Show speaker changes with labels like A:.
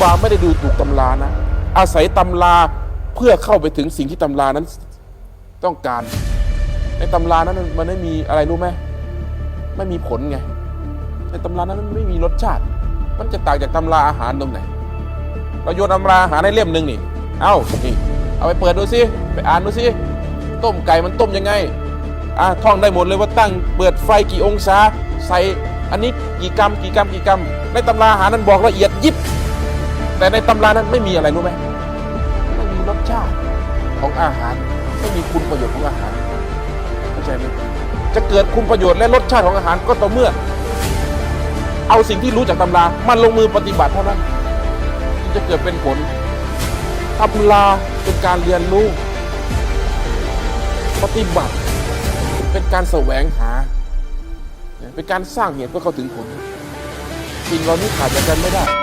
A: บาไม่ได้ดูถูกตำรานะ อาศัยตำราเพื่อเข้าไปถึงสิ่งที่ตำรานั้นต้องการ ในตำรานั้นมันไม่มีอะไรรู้ไหมไม่มีผลไงในตำรานั้นมันไม่มีรสชาติ มันจะต่างจากตำราอาหารตรงไหนเราโยนตำราอาหารในเล่มหนึ่งนี่ เอ้านี่เอาไปเปิดดูสิไปอ่านดูสิต้มไก่มันต้มยังไงอะท่องได้หมดเลยว่าตั้งเปิดไฟกี่องศาใส่อันนี้กี่กรัมกี่กรัมกี่กรัมในตำราอาหารนั้นบอกละเอียดยิบ แต่ในตำรานั้นไม่มีอะไรรู้ไหมไม่มีรสชาติของอาหาร ไม่มีคุณประโยชน์ของอาหารเข้าใจไหมจะเกิดคุณประโยชน์และรสชาติของอาหารก็ต่อเมื่อ เอาสิ่งที่รู้จากตำรามันลงมือปฏิบัติเท่านั้นจึงจะเกิดเป็นผลตำราเป็นการเรียนรู้ ปฏิบัติ เป็นการแสวงหา เป็นการสร้างเหตุเพื่อเข้าถึงผลสิ่งเหล่านี้ขาดจากกันไม่ได้